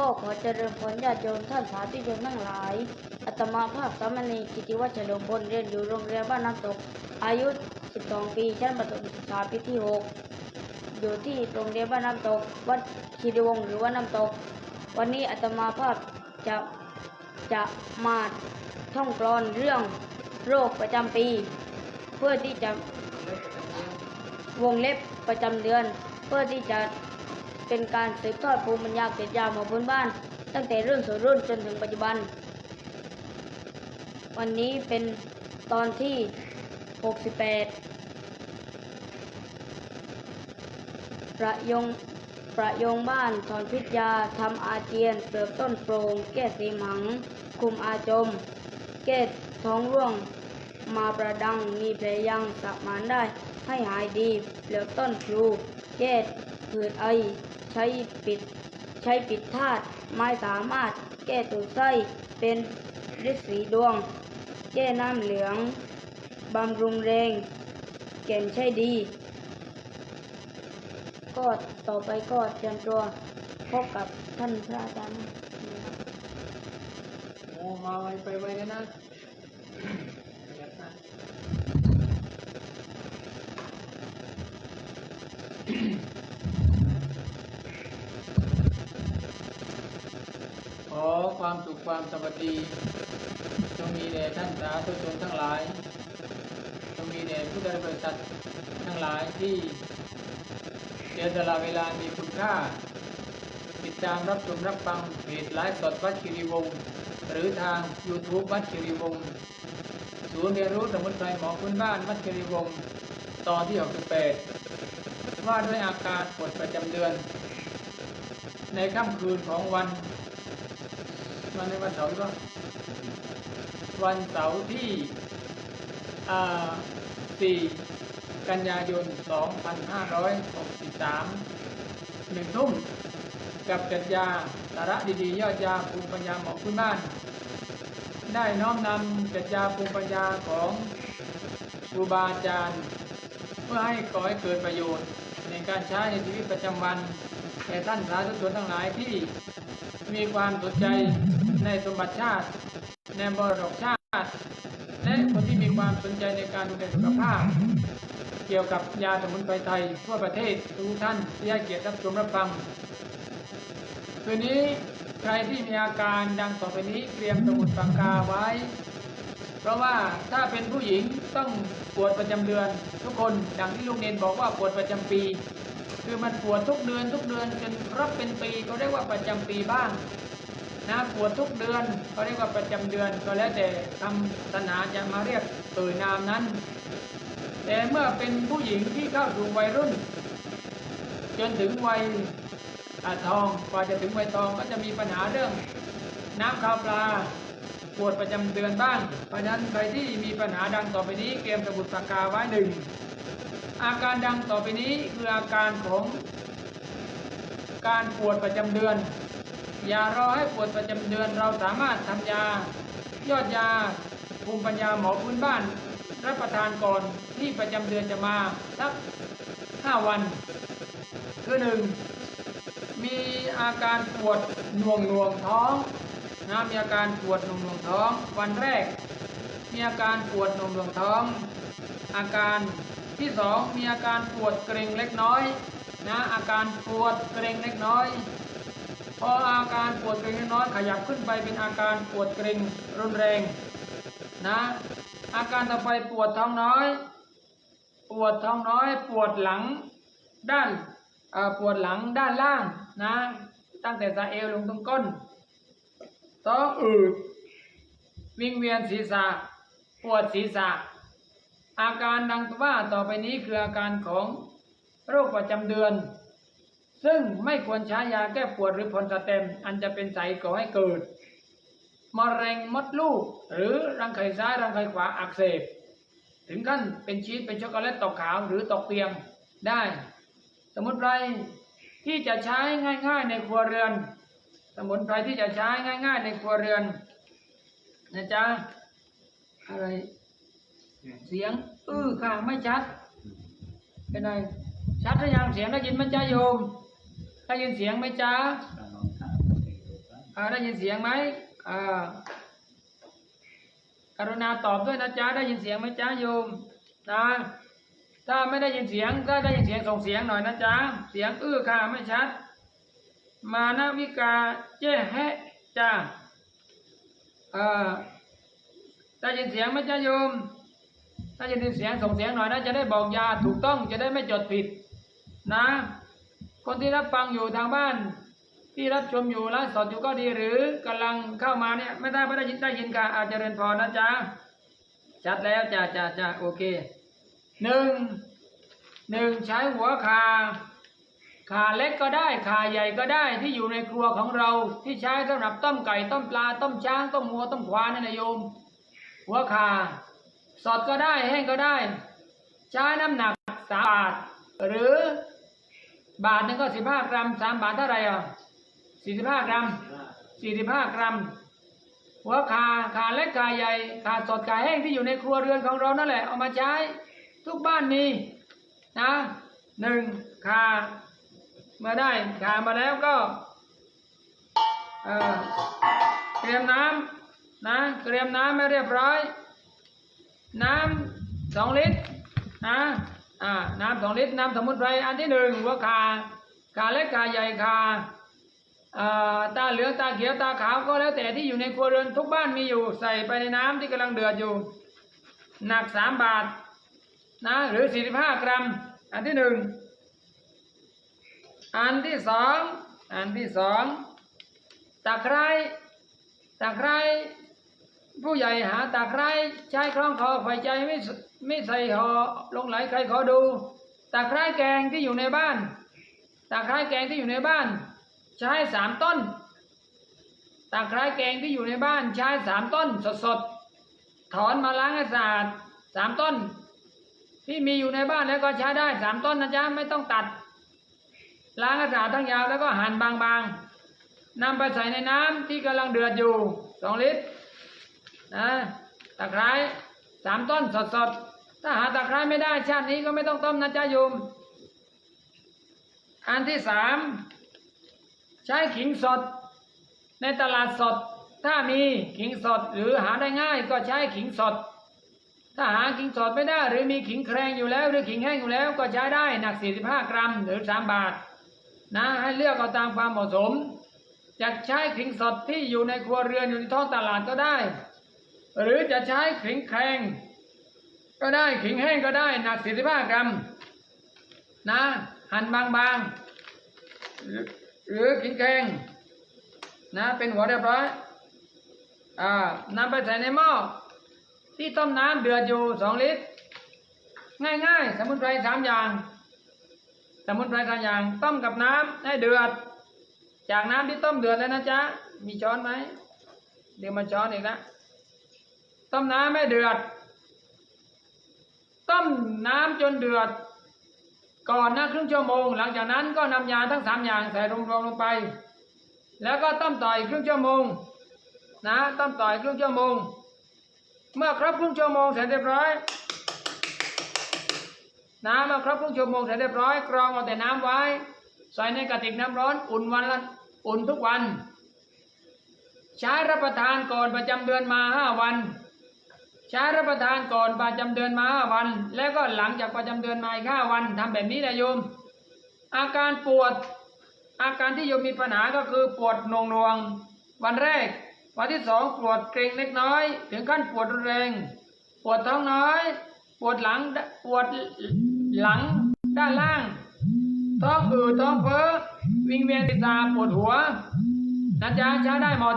ก็ขอเจริญพรญาติโยมท่านสาธุชนทั้งหลายอาตมาภาพสามเณรกิติวัชรพลเรียนอยู่โรงเรียนบ้านน้ำตก อายุ 12 ปีชั้นประถมศึกษาปีที่ 6 อยู่ที่โรงเรียนบ้านน้ำตก วัดคีรีวงศ์หรือว่าน้ำตก วันนี้อาตมาภาพจะจะมาท่องกลอนเรื่องโรคประจำปี เพื่อที่จะวงเล็บประจำเดือน เพื่อที่จะ เป็นการสืบทอดภูมิปัญญาเกิดยาหมอพื้นบ้าน ตั้งแต่รุ่นสู่รุ่นจนถึงปัจจุบัน วันนี้เป็นตอนที่ 68 ประยงประยงบ้านถอนพิษยาทำอาเจียนเปลือกต้นโปรง แก้สีมหัง คุมอาจม แก้ท้องร่วง มาประดังมีแผลยังสมานได้ให้หายดี เปลือกต้นพลูแก้ ผืดไอ ใช้ปิด ใช้ปิดธาตุไม้สามารถแก้ตูดไส้เป็นฤทธิ์สีดวง แก้น้ำเหลือง บำรุงแรง แก่นใช่ดี ก็ต่อไปก็เตรียมตัวพบกับท่านพระอาจารย์โอ้มาไวไปไวเลยนะ ความสุขความสวัสดีจงมีแด่ท่านสาธุชนทั้งหลายจงมีแด่ผู้ใดบริษัททั้งหลายที่เสียสละเวลามีคุณค่า ติดตามรับชมรับฟังเพจไลฟ์สดวัดคิริวงศ์หรือทาง YouTube วัดคิริวงศ์ศูนย์เรียนรู้สมุนไพรหมอพื้นบ้านวัดคิริวงศ์ตอนที่68ว่าด้วยอาการปวดประจำเดือน ในค่ำคืนของวัน วันในวันเสาร์ก็วันเสาร์ที่ 4 กันยายน 2563หนึ่งทุ่มกับจัดยาสาระดีๆ ยอดยาภูมิปัญญาหมอพื้นบ้าน ได้น้อมนำจัดยาภูมิปัญญาของครูบาอาจารย์ เพื่อให้ก่อให้เกิดประโยชน์ ในการใช้ในชีวิตประจำวันแก่ท่านสาธุชนทั้งหลายที่มีความสนใจ ในสมบัติชาติ ในบรดกชาติ และคนที่มีความสนใจในการดูแลสุขภาพ เกี่ยวกับยาสมุนไพรไทย ทั่วประเทศทุกท่านที่ให้เกียรติรับชมรับฟังคืนนี้ใครที่มีอาการดังต่อไปนี้เตรียมสมุดปากกาไว้ เพราะว่าถ้าเป็นผู้หญิงต้องปวดประจำเดือน ทุกคนดังที่ลูกเนนบอกว่าปวดประจำปี คือมันปวดทุกเดือนทุกเดือนจนครบเป็นปีก็เรียกว่าประจำปีบ้าง นะปวดทุกเดือนก็เรียกว่าประจำเดือนก็แล้วแต่คำศาสนาจะมาเรียกเอ่ยนามนั้น แต่เมื่อเป็นผู้หญิงที่เข้าสู่วัยรุ่น จนถึงวัยอทองกว่าจะถึงวัยทองก็จะมีปัญหาเรื่อง น้ำข้าวปลาปวดประจำเดือนบ้าง เพราะฉะนั้นใครที่มีปัญหาดังต่อไปนี้เตรียมสมุดปากกาไว้หนึ่งอาการดังต่อไปนี้คืออาการของการปวดประจำเดือน อย่ารอให้ปวดประจำเดือนเราสามารถทำยา ยอดยาภูมิปัญญาหมอพื้นบ้าน รับประทานก่อนที่ประจำเดือนจะมาสักห้าวัน คือหนึ่งมีอาการปวดหน่วงหน่วงท้องนะมีอาการปวดหน่วงหน่วงท้อง วันแรก มีอาการปวดหน่วงหน่วงท้อง อาการที่สองมีอาการปวดเกร็งเล็กน้อยนะอาการปวดเกร็งเล็กน้อย พออาการปวดเกร็งน้อยขยับขึ้นไปเป็นอาการปวดเกร็งรุนแรงนะอาการต่อไปปวดท้องน้อย ปวดท้องน้อย ปวดหลังด้านปวดหลังด้านล่างนะตั้งแต่สะเอวลงตรงก้นท้องอืดวิงเวียนศีรษะ ปวดศีรษะ อาการดังว่าต่อไปนี้คืออาการของโรคประจำเดือน ซึ่งไม่ควรใช้ยาแก้ปวดหรือพลสเต็ม อันจะเป็นสาเหตุก่อให้เกิดมะเร็งมดลูก หรือรังไข่ซ้ายรังไข่ขวาอักเสบ ถึงขั้นเป็นชีสเป็นช็อกโกแลตตกขาวหรือตกเตียงได้ สมุนไพรที่จะใช้ง่ายๆในครัวเรือน สมุนไพรที่จะใช้ง่าย ๆ ในครัวเรือนนะจ๊ะอะไร เสียงอื้อค่ะไม่ชัด เป็นไงชัดหรือยังเสียงได้ยินไหมจ๊ะโยม ได้ยินเสียงไหมจ๊ะอ่าได้ยินเสียงไหมอากรุณาตอบด้วยนะจ๊ะได้ยินเสียงไหมจ๊ะโยมนะถ้าไม่ได้ยินเสียงก็ได้ยินเสียงส่งเสียงหน่อยนะจ๊ะเสียงอื้อค่ะไม่ชัด มานาวิกาเจ้แฮะจ้าอ่อได้ยินเสียงไหมจ๊ะโยมถ้าจะได้ยินเสียงส่งเสียงหน่อยนะจะได้บอกยาถูกต้องจะได้ไม่จดผิดนะ คนที่รับฟังอยู่ทางบ้าน ที่รับชมอยู่ไลฟ์สดอยู่ก็ดีหรือกำลังเข้ามาเนี่ยไม่ได้ไม่ได้ยินได้ยินการอาจจะเรียนพอนะจ๊ะชัดแล้วจ้าจ้าจ้าโอเคหนึ่งหนึ่งใช้หัวคาขาเล็กก็ได้ขาใหญ่ก็ได้ที่อยู่ในครัวของเราที่ใช้สำหรับต้มไก่ต้มปลาต้มช้างต้มวัวต้มควายนั่นนะโยม หัวขาสดก็ได้แห้งก็ได้ ใช้น้ำหนักสามบาทหรือ บาทหนึงก็สิบห้ากรัมสามบาทเท่าไหร่อะสี่สิบห้ากรัมสี่สิบห้ากรัม หัวขาขาเล็กขาใหญ่ขาสดขาแห้งที่อยู่ในครัวเรือนของเรานั่นแหละเอามาใช้ ทุกบ้านมีนะหนึ่งขาเมื่อได้ขามาแล้วก็เอ่อเตรียมน้ำนะเตรียมน้ำให้เรียบร้อย น้ำสองลิตรนะ อ่าน้ำสองลิตรน้ำสมุนไพรอันที่หนึ่งหัวขาขาเล็กขาใหญ่ขาอ่าตาเหลืองตาเขียวตาขาวก็แล้วแต่ที่อยู่ในครัวเรือนทุกบ้านมีอยู่ใส่ไปในน้ำที่กำลังเดือดอยู่ หนักสามบาทนะหรือสี่สิบห้ากรัม อันที่หนึ่งอันที่สองอันที่สองตะไคร้ตะไคร้ ผู้ใหญ่หาตาไคร้ใช้คล้องคอไฟใจไม่ไม่ใส่ห่อลงไหลใครขอดู ตาไคร้แกงที่อยู่ในบ้าน ตาไคร้แกงที่อยู่ในบ้าน ใช้สามต้น ตาไคร้แกงที่อยู่ในบ้านใช้สามต้นสดๆถอนมาล้างให้สะอาดสามต้น ที่มีอยู่ในบ้านแล้วก็ใช้ได้สามต้นนะจ๊ะไม่ต้องตัด ล้างให้สะอาดทั้งยาวแล้วก็หั่นบางๆนำไปใส่ในน้ำที่กำลังเดือดอยู่สองลิตร นะตะไคร้สามต้นสดสดถ้าหาตะไคร้ไม่ได้ชาตินี้ก็ไม่ต้องต้มนะจ๊ะโยมอันที่สามใช้ขิงสด ในตลาดสด ถ้ามีขิงสดหรือหาได้ง่ายก็ใช้ขิงสด ถ้าหาขิงสดไม่ได้ หรือมีขิงแครงอยู่แล้ว หรือขิงแห้งอยู่แล้วก็ใช้ได้หนัก 45 กรัมหรือ 3 บาทนะให้เลือกเอาตามความเหมาะสมจะใช้ขิงสดที่อยู่ในครัวเรือนอยู่ในท้องตลาดก็ได้ หรือจะใช้ขิงแข็งก็ได้ขิงแห้งก็ได้หนัก45กรัมนะหั่นบางๆ หรือขิงแข็งนะเป็นหัวเรียบร้อยอ่านำไปใส่ในหม้อที่ต้มน้ำเดือดอยู่2ลิตร ง่ายๆ สมุนไพรสามอย่าง สมุนไพรสามอย่างต้มกับน้ำให้เดือด จากน้ำที่ต้มเดือดแล้วนะจ๊ะมีช้อนไหมเดี๋ยวมาช้อนอีกนะ ต้มน้ำให้เดือด ต้มน้ำจนเดือด ก่อนนะครึ่งชั่วโมง หลังจากนั้นก็นำยาทั้งสามอย่างใส่รวมๆลงไป แล้วก็ต้มต่ออีกครึ่งชั่วโมง นะต้มต่ออีกครึ่งชั่วโมง เมื่อครบครึ่งชั่วโมงเสร็จเรียบร้อยน้ำเมื่อครบครึ่งชั่วโมงเสร็จเรียบร้อยกรองเอาแต่น้ำไว้ ใส่ในกระติกน้ำร้อนอุ่นวันละอุ่นทุกวัน ใช้รับประทานก่อนประจำเดือนมาห้าวัน ใช้รับประทานก่อนประจำเดือนมาห้าวัน แล้วก็หลังจากประจำเดือนมาอีกห้าวันทำแบบนี้นะโยม อาการปวด อาการที่โยมมีปัญหาก็คือปวดนวงนวงวันแรก วันที่สองปวดเกร็งเล็กน้อย ถึงขั้นปวดรุนแรง ปวดท้องน้อย ปวดหลังปวดหลังด้านล่าง ท้องอืดท้องเฟ้อวิงเวียนศีรษะปวดหัวนะจ๊ะใช้ได้หมด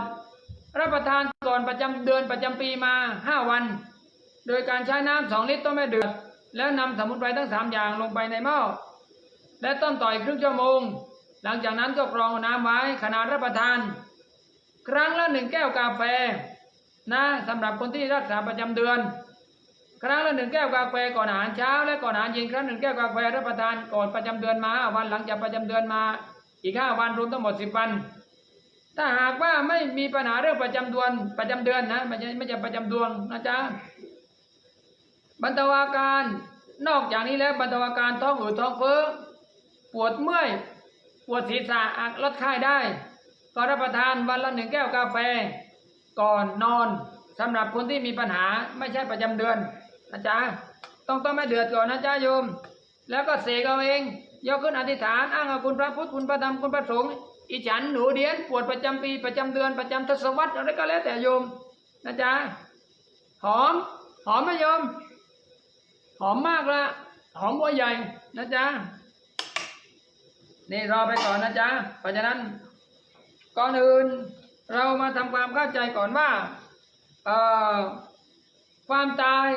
รับประทานก่อนประจำเดือนประจำปีมาห้าวัน โดยการใช้น้ำสองลิตรต้มให้เดือด แล้วนำสมุนไพรทั้งสามอย่างลงไปในหม้อและต้มต่อยครึ่งชั่วโมง หลังจากนั้นก็กรองน้ำไว้ขนาดรับประทาน ครั้งละหนึ่งแก้วกาแฟนะสำหรับคนที่รักษาประจำเดือน ครั้งละหนึ่งแก้วกาแฟก่อนอาหารเช้า และก่อนอาหารเย็นครั้งหนึ่งแก้วกาแฟรับประทานก่อนประจำเดือนมาห้าวันหลังจากประจำเดือนมาอีกห้าวันรวมทั้งหมดสิบวัน ถ้าหากว่าไม่มีปัญหาเรื่องประจำเดือนประจำเดือนนะไม่ใช่ไม่ใช่ประจำดวงนะจ๊ะบรรเทาอาการนอกจากนี้แล้วบรรเทาอาการท้องอืดท้องเฟ้อปวดเมื่อย ปวดศีรษะอาจลดไข้ได้ ก็รับประทานวันละหนึ่งแก้วกาแฟ ก่อนนอนสำหรับคนที่มีปัญหาไม่ใช่ประจำเดือนนะจ๊ะต้องต้องไม่เดือดก่อนนะจ๊ะโยม แล้วก็เสกเอาเองยกขึ้นอธิษฐานอ้างเอาคุณพระพุทธคุณพระธรรมคุณพระสงฆ์ อีฉันหนูเดียนปวดประจำปีประจำเดือนประจำทศวรรษอะไรก็แล้วแต่โยมนะจ๊ะหอม หอมไหมโยม หอมมากละหอมบัวใหญ่นะจ๊ะนี่รอไปก่อนนะจ๊ะเพราะฉะนั้นก่อนอื่นเรามาทำความเข้าใจก่อนว่าเอ่อความตาย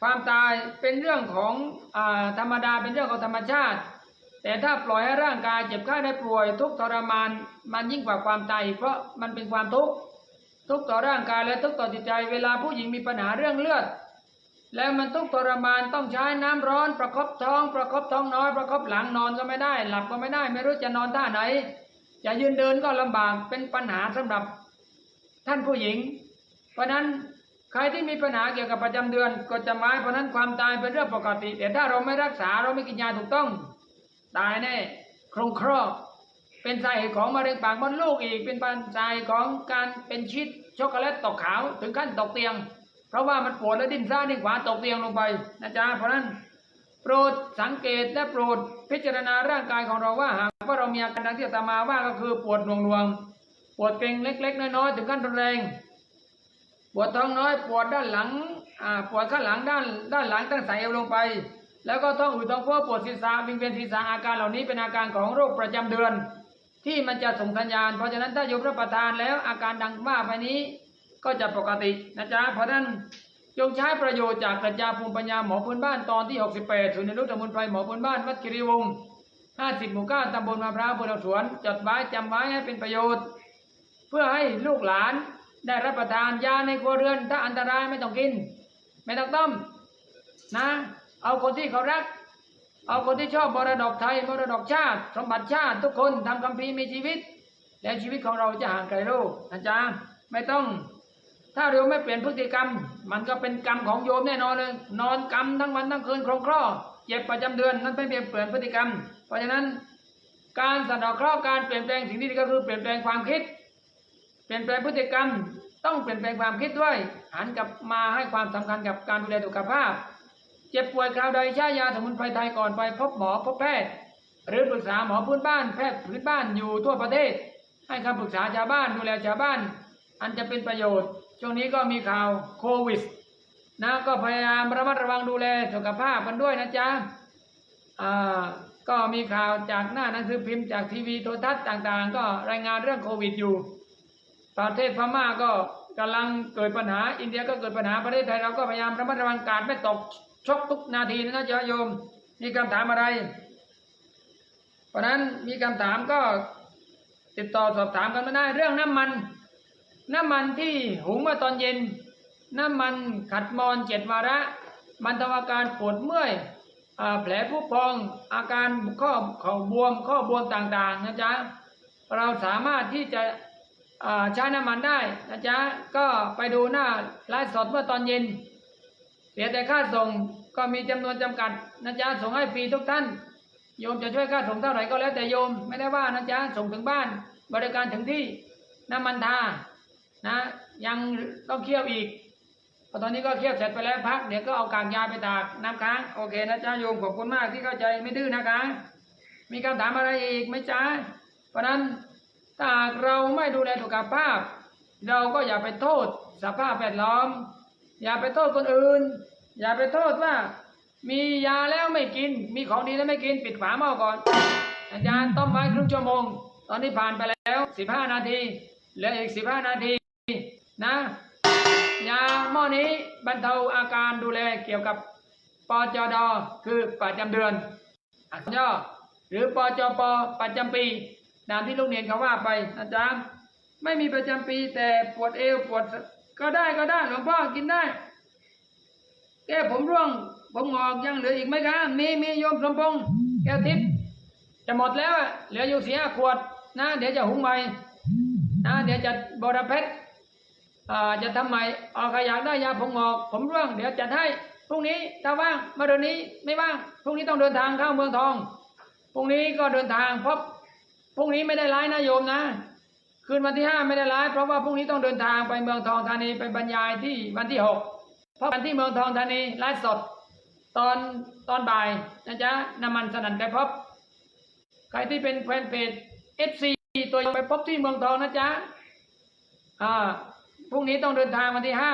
ความตายเป็นเรื่องของอธรรมดาเป็นเรื่องของธรรมชาติ แต่ถ้าปล่อยให้ร่างกายเจ็บไข้ได้ป่วย ทุกทรมานมันยิ่งกว่าความตายเพราะมันเป็นความทุกข์ทุกต่อร่างกายและทุกต่อจิตใจ เวลาผู้หญิงมีปัญหาเรื่องเลือด แล้วมันทุกทรมานต้องใช้น้ำร้อนประคบท้อง ประคบท้องน้อย ประคบหลังนอนก็ไม่ได้ หลับก็ไม่ได้ ไม่รู้จะนอนท่าไหนจะยืนเดินก็ลำบากเป็นปัญหาสำหรับท่านผู้หญิง เพราะฉะนั้นใครที่มีปัญหาเกี่ยวกับประจำเดือนก็จะหมายเพราะนั้นความตายเป็นเรื่องปกติ แต่ถ้าเราไม่รักษาเราไม่กินยาถูกต้อง ตายแน่โครงครอบเป็นสาเหตุของมะเร็งปากมดลูกอีก เป็นปัจจัยของการเป็นชิดช็อกโกแลตตกขาวถึงขั้นตกเตียง เพราะว่ามันปวดและดิ้นซ้ายดิ้นขวาตกเตียงลงไปนะจ๊ะเพราะนั้นโปรดสังเกตและโปรดพิจารณาร่างกายของเราว่าหากว่าเรามีอาการดังที่อาตมาว่าก็คือปวดหน่วงๆปวดเกร็งเล็ก ๆ น้อยๆถึงขั้นรุนแรงปวดท้องน้อยปวดด้านหลังปวดข้างหลังด้านด้านหลังตั้งสายเอวลงไป แล้วก็ท้องอืดท้องฟ้อปวดศีรษะวิงเวียนศีรษะอาการเหล่านี้เป็นอาการของโรคประจำเดือน ที่มันจะส่งสัญญาณ เพราะฉะนั้นถ้าโยมรับประทานแล้วอาการดังว่าไปนี้ก็จะปกตินะจ๊ะเพราะฉะนั้นจงใช้ประโยชน์จากปรัชญาภูมิปัญญาหมอพื้นบ้านตอนที่ 68ศูนย์อนุสมุนไพรหมอพื้นบ้านวัดกิริวงศ์50 หมู่เก้าตำบลมะพร้าวบนสวนจดไว้จำไว้ให้เป็นประโยชน์ เพื่อให้ลูกหลานได้รับประทานยาในครัวเรือนถ้าอันตรายไม่ต้องกิน ไม่ต้องต้มนะ เอาคนที่เขารัก เอาคนที่ชอบมรดกไทยมรดกชาติ สมบัติชาติ ทุกคนทำคำพีมีชีวิต แล้วชีวิตของเราจะห่างไกลโรคนะจ๊ะไม่ต้อง ถ้าเราไม่เปลี่ยนพฤติกรรม มันก็เป็นกรรมของโยมแน่นอนเลย นอนกรรมทั้งวันทั้งคืนครองคลอเจ็บประจำเดือนนั้นไม่เปลี่ยนเปลี่ยนพฤติกรรม เพราะฉะนั้นการสะดอกเคราะห์การเปลี่ยนแปลงสิ่งที่ดีก็คือเปลี่ยนแปลงความคิด เปลี่ยนแปลงพฤติกรรม ต้องเปลี่ยนแปลงความคิดด้วยหันกลับมาให้ความสำคัญกับการดูแลสุขภาพ เจ็บป่วยคราวใดใช้ยาสมุนไพรไทยก่อนไปพบหมอพบแพทย์ หรือปรึกษาหมอพื้นบ้านแพทย์พื้นบ้านอยู่ทั่วประเทศ ให้คำปรึกษาชาวบ้านดูแลชาวบ้าน อันจะเป็นประโยชน์ ช่วงนี้ก็มีข่าวโควิดนะก็พยายามระมัดระวังดูแลสุขภาพกันด้วยนะจ๊ะอ่าก็มีข่าวจากหน้าหนังสือพิมพ์จากทีวีโทรทัศน์ต่างๆ ก็รายงานเรื่องโควิดอยู่ ประเทศพม่าก็กำลังเกิดปัญหา อินเดียก็เกิดปัญหาประเทศไทยเราก็พยายามระมัดระวังการไม่ตก ชกทุกนาทีนะจ๊ะโยม มีคำถามอะไร เพราะนั้นมีคำถามก็ติดต่อสอบถามกันมาได้ เรื่องน้ำมัน น้ำมันที่หุงมาตอนเย็น น้ำมันขัดมอนเจ็ดวาระ มันทำอาการปวดเมื่อยอแผลผู้พอง อาการข้อเข่าบวม ข้อบวมต่างๆนะจ๊ะ เราสามารถที่จะใช้น้ำมันได้นะจ๊ะ ก็ไปดูหน้าไลฟ์สดเมื่อตอนเย็น เสียแต่ค่าส่งก็มีจำนวนจำกัดนะจ๊ะส่งให้ฟรีทุกท่าน โยมจะช่วยค่าส่งเท่าไหร่ก็แล้วแต่โยมไม่ได้ว่านะจ๊ะส่งถึงบ้าน บริการถึงที่น้ำมันทานะยังต้องเคี่ยวอีกพอตอนนี้ก็เคี่ยวเสร็จไปแล้วพักเดี๋ยวก็เอากากยาไปตากน้ำค้างโอเคนะจ๊ะโยมขอบคุณมากที่เข้าใจไม่ดื้อนะคะ มีคำถามอะไรอีกไหมจ๊ะเพราะนั้นถ้าหากเราไม่ดูแลสุขภาพ เราก็อย่าไปโทษสภาพแวดล้อม อย่าไปโทษคนอื่น อย่าไปโทษว่า มียาแล้วไม่กิน มีของดีแล้วไม่กิน ปิดฝาหม้อก่อน อาจารย์ต้มไว้ครึ่งชั่วโมง ตอนนี้ผ่านไปแล้ว15นาทีเหลืออีก15นาทีนะยาหม้อนี้บรรเทาอาการดูแลเกี่ยวกับปจดคือประจำเดือนอักษรย่อหรือปจปประจำปีตามที่ลูกเรียนเขาว่าไปนะจ๊ะไม่มีประจำปีแต่ปวดเอวปวด ก็ได้ก็ได้หลวงพ่อกินได้ แก้ผมร่วง ผมงอกยังเหลืออีกไหมคะมีมีโยมสมพงษ์แก้วทิพย์จะหมดแล้วอะเหลืออยู่สี่ห้าขวดนะเดี๋ยวจะหุงใหม่นะเดี๋ยวจะบรเพชรอ่าจะทำใหม่ออกใครอยากได้ยาผมงอก ผมร่วง เดี๋ยวจัดให้พรุ่งนี้ถ้าว่างมาเดือนนี้ไม่ว่างพรุ่งนี้ต้องเดินทางเข้าเมืองทองพรุ่งนี้ก็เดินทางเพราะพรุ่งนี้ไม่ได้ไลฟ์นะโยมนะ คืนวันที่ห้าไม่ได้ไลฟ์เพราะว่าพรุ่งนี้ต้องเดินทางไปเมืองทองธานีไปบรรยายที่วันที่หกเพราะวันที่เมืองทองธานีไลฟ์สด ตอนตอนบ่ายนะจ๊ะน้ำมันสนั่นไกพบใครที่เป็นแฟนเพจ FC ตัวยงไปพบที่เมืองทองนะจ๊ะอ่าพรุ่งนี้ต้องเดินทางวันที่ห้า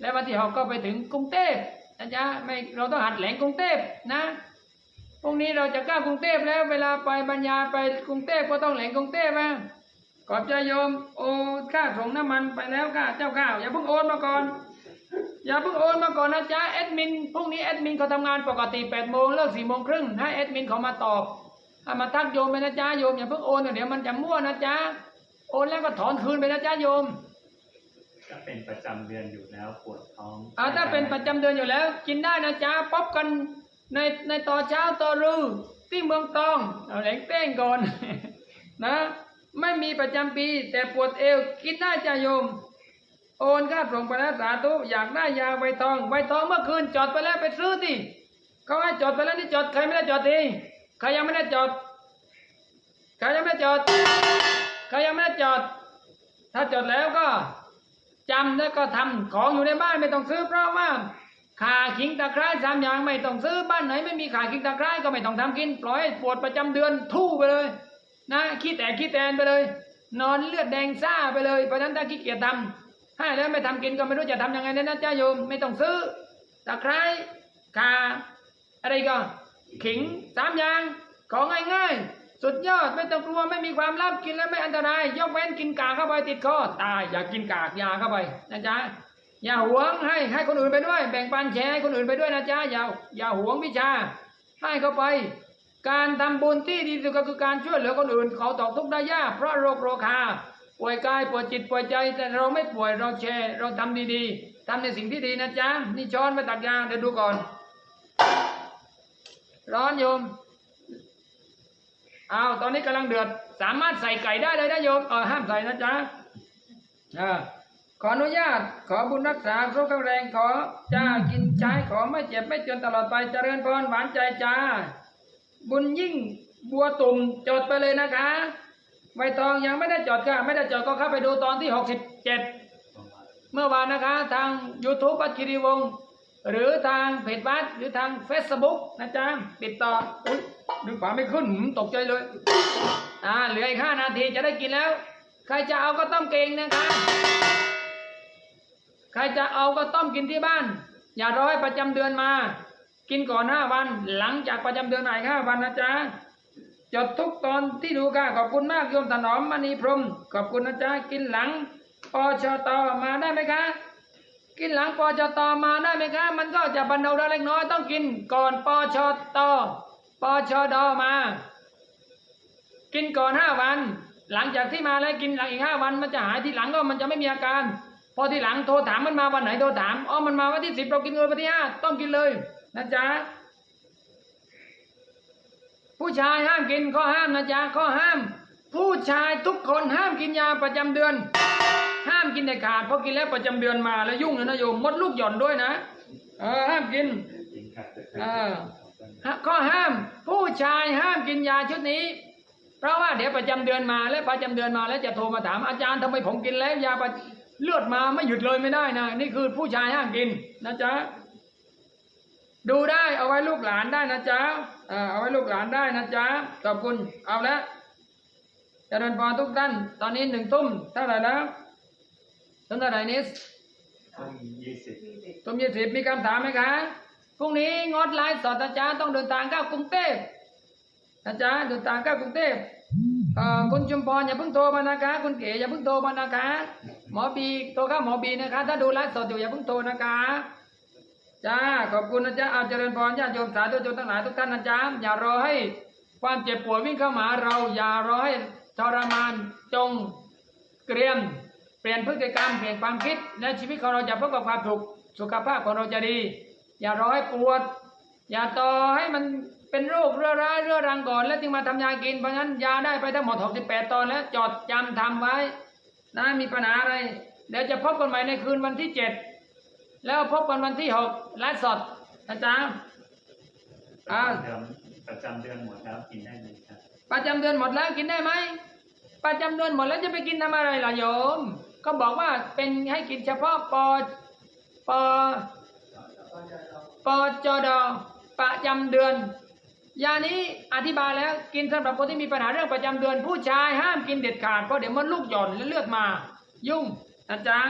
และวันที่หกก็ไปถึงกรุงเทพนะจ๊ะไม่เราต้องหัดแหลงกรุงเทพนะพรุ่งนี้เราจะกล้ากรุงเทพแล้วเวลาไปบรรยายไปกรุงเทพก็ต้องแหลงกรุงเทพนะ ขอบใจโยม โอ้ค่าส่งน้ำมันไปแล้วค่ะเจ้าข้าวอย่าเพิ่งโอนมาก่อน อย่าเพิ่งโอนมาก่อนนะจ๊ะแอดมินพรุ่งนี้แอดมินเขาทำงานปกติ8โมงเลิก4โมงครึ่งให้แอดมินเขามาตอบให้มาทักโยมไปนะจ๊ะโยมอย่าเพิ่งโอนเดี๋ยวมันจะมั่วนะจ๊ะโอนแล้วก็ถอนคืนไปนะจ๊ะโยมถ้าเป็นประจำเดือนอยู่แล้วปวดท้องอ่าถ้าเป็นประจำเดือนอยู่แล้ว กินได้นะจ๊ะพบกันในในตอนเช้าตอนรือที่เมืองตองเอาแหลงเต้งก่อนนะ ไม่มีประจำปี แต่ปวดเอวกินได้จะโยม โอนค่าส่งไปแล้วสาธุอยากได้ยาใบทองใบทองเมื่อคืนจอดไปแล้วไปซื้อที่เขาให้จอดไปแล้วนี่จอดใครไม่ได้จอดทีใครยังไม่ได้จอดใครยังไม่ได้จอดใครยังไม่ได้จอด ถ้าจอดแล้วก็จำแล้วก็ทำของอยู่ในบ้านไม่ต้องซื้อเพราะว่าขาขิงตะไคร้สามอย่างไม่ต้องซื้อบ้านไหนไม่มีขาขิงตะไคร้ก็ไม่ต้องทำกิน ปล่อยปวดประจำเดือนทู่ไปเลย นะขี้แตกขี้แตนไปเลย นอนเลือดแดงซ่าไปเลยเพราะฉะนั้นถ้าขี้เกียจทำให้แล้วไม่ทำกินก็ไม่รู้จะทำยังไงนะจ้าโยมไม่ต้องซื้อตะไคร้ขาอะไรก็ขิงสามอย่างของง่ายๆ สุดยอดไม่ต้องกลัวไม่มีความลับกินแล้วไม่อันตรายยกเว้นกินกากเข้าไปติดคอตายอย่ากินกากยาเข้าไปนะจ๊ะอย่าหวงให้ให้คนอื่นไปด้วย แบ่งปันแชร์ให้คนอื่นไปด้วยนะจ๊ะอย่าอย่าหวงวิชาให้เขาไป การทำบุญที่ดีที่สุดก็คือการช่วยเหลือคนอื่นเขาตกทุกข์ได้ยากเพราะโรคโรคาป่วยกายป่วยจิตป่วยใจ แต่เราไม่ป่วยเราแชร์เราทำดีๆทำในสิ่งที่ดีนะจ๊ะนี่ช้อนไปตักยาเดี๋ยวดูก่อน ร้อนโยมอ้าวตอนนี้กำลังเดือดสามารถใส่ไก่ได้เลยนะโยมเออห้ามใส่นะจ๊ะอ่าขออนุญาตขอบุญรักษาสุขแข็งแรงขอจ้ากินใช้ขอไม่เจ็บไม่จนตลอดไปเจริญพรหวานใจจ้า บุญยิ่งบัวตุ่มจดไปเลยนะคะใบตองยังไม่ได้จดค่ะ ไม่ได้จดก็เข้าไปดูตอนที่ 67 เมื่อวานนะคะ ทาง YouTube ปัจจิริวงศ์หรือทางเพจบัสหรือทาง Facebook นะจ๊ะ ติดต่อ อุ้ยดึงฝาไม่ขึ้นหมตกใจเลย อ่า เหลืออีกห้านาทีจะได้กินแล้ว ใครจะเอาก็ต้มเกงนะคะใครจะเอาก็ต้มกินที่บ้าน อย่ารอให้ประจำเดือนมา กินก่อนห้าวันหลังจากประจำเดือนมาอีกห้าวันนะจ๊ะจดทุกตอนที่ดูค่ะขอบคุณมากโยมถนอมมณีพรมขอบคุณนะจ๊ะกินหลังปอชตมาได้ไหมคะ กินหลังปอชตมาได้ไหมคะ มันก็จะบรรเทาได้เล็กน้อยต้องกินก่อนปอชตปอชดมา กินก่อนห้าวัน หลังจากที่มาแล้วกินหลังอีกห้าวัน มันจะหายทีหลังก็มันจะไม่มีอาการ พอทีหลังโทรถามมันมาวันไหนโทรถามอ๋อมันมาวันที่สิบเรากินเลยวันที่ห้าต้องกินเลย นะจ๊ะผู้ชายห้ามกินข้อห้ามนะจ๊ะข้อห้าม ผู้ชายทุกคนห้ามกินยาประจำเดือน ห้ามกินเด็ดขาดเพราะกินแล้วประจำเดือนมาแล้วยุ่งเลยนะโยมมดลูกหย่อนด้วยนะเออห้ามกินจริงค่ะเออข้อห้าม ผู้ชายห้ามกินยาชุดนี้ เพราะว่าเดี๋ยวประจำเดือนมาแล้วประจำเดือนมาแล้วจะโทรมาถามอาจารย์ทำไมผมกินแล้วยาประเลือดมาไม่หยุดเลยไม่ได้นะนี่คือผู้ชายห้ามกินนะจ๊ะ ดูได้เอาไว้ลูกหลานได้นะจ๊ะเออเอาไว้ลูกหลานได้นะจ๊ะขอบคุณเอาละเจริญพรทุกท่านตอนนี้หนึ่งทุ่มเท่าไหร่แล้วทุ่มเท่าไหร่นิสต้องยี่สิบตุ้มยี่สิบมีคำถามไหมคะพรุ่งนี้งดไลฟ์สดอาจารย์ต้องเดินทางเข้ากรุงเทพอาจารย์เดินทางเข้ากรุงเทพเอ่อคุณชุมพรอย่าเพิ่งโทรมานะคะคุณเก๋อย่าเพิ่งโทรมานะคะหมอบีโทรเข้าหมอบีนะคะ ถ้าดูไลฟ์สดอยู่อย่าเพิ่งโทรนะคะ จ้าขอบคุณนะจ๊ะเอาเจริญพรญาติโยมสาธุชนทั้งหลายทุกท่านนะจ๊ะอย่ารอให้ความเจ็บปวดวิ่งเข้ามาเราอย่ารอให้ทรมานจงเกรียม เปลี่ยนพฤติกรรมเปลี่ยนความคิดและชีวิตของเราจะพบกับความสุขสุขภาพของเราจะดี อย่ารอให้ปวด อย่าต่อให้มันเป็นโรคเรื้อร้ายเรื้อรังก่อน แล้วจึงมาทำยากินเพราะงั้นยาได้ไปทั้งหมด 68 ตอนแล้วจดจำทำไว้นะมีปัญหาอะไรเดี๋ยวจะพบกันใหม่ในคืนวันที่ 7 แล้วพบกันวันที่6ไลฟ์สดนะจ๊ะอ่าเดือนประจำเดือนหมดแล้วกินได้ไหมครับ ประจำเดือนหมดแล้วกินได้ไหมประจำเดือนหมดแล้วจะไปกินทำอะไรล่ะโยม ก็บอกว่าเป็นให้กินเฉพาะปอปอปอจอดอประจำเดือนยานี้อธิบายแล้วกินสำหรับคนที่มีปัญหาเรื่องประจำเดือน ผู้ชายห้ามกินเด็ดขาดเพราะเดี๋ยวมันลูกหย่อนและเลือดมา ยุ่งนะจ๊ะ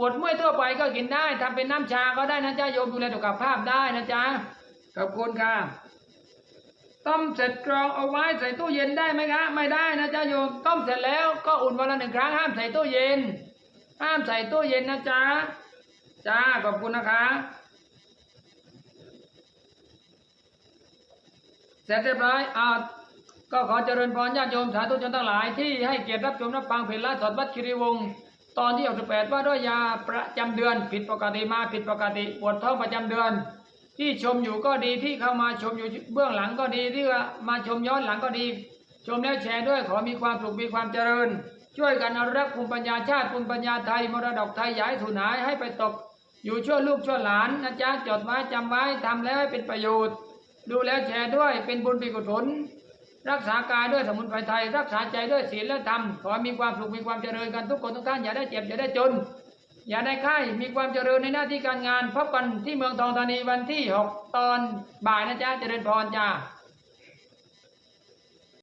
ปวดเมื่อยทั่วไปก็กินได้ทำเป็นน้ำชาก็ได้นะจ๊ะโยมดูแลสุขภาพได้นะจ๊ะขอบคุณค่ะต้มเสร็จกรองเอาไว้ใส่ตู้เย็นได้ไหมคะไม่ได้นะจ๊ะโยมต้มเสร็จแล้วก็อุ่นวันละหนึ่งครั้งห้ามใส่ตู้เย็น ห้ามใส่ตู้เย็นนะจ๊ะจ้าขอบคุณนะคะเสร็จเรียบร้อยอาก็ขอเจริญพรญาติโยมสาธุชนทั้งหลายที่ให้เกียรติรับชมรับฟังเพจละสดวัดคิริวงศ์ ตอนที่68ว่าด้วยยาประจำเดือนผิดปกติมาผิดปกติปวดท้องประจำเดือน ที่ชมอยู่ก็ดีที่เข้ามาชมอยู่เบื้องหลังก็ดีที่มาชมย้อนหลังก็ดี ชมแล้วแชร์ด้วยขอมีความสุขมีความเจริญ ช่วยกันอนุรักษ์ภูมิปัญญาชาติภูมิปัญญาไทยมรดกไทยย่าให้สูญหายให้ไปตก อยู่ช่วยลูกช่วยหลานนะจ๊ะจดไว้จำไว้ทำแล้วให้เป็นประโยชน์ ดูแล้วแชร์ด้วยเป็นบุญเป็นกุศล รักษากายด้วยสมุนไพรไทย รักษาใจด้วยศีลและธรรมขอให้มีความสุขมีความเจริญกันทุกคนทุกท่านอย่าได้เจ็บอย่าได้จน อย่าได้ไข้มีความเจริญในหน้าที่การงานพบกันที่เมืองทองธานีวันที่ 6 ตอนบ่ายนะจ๊ะเจริญพรจ้า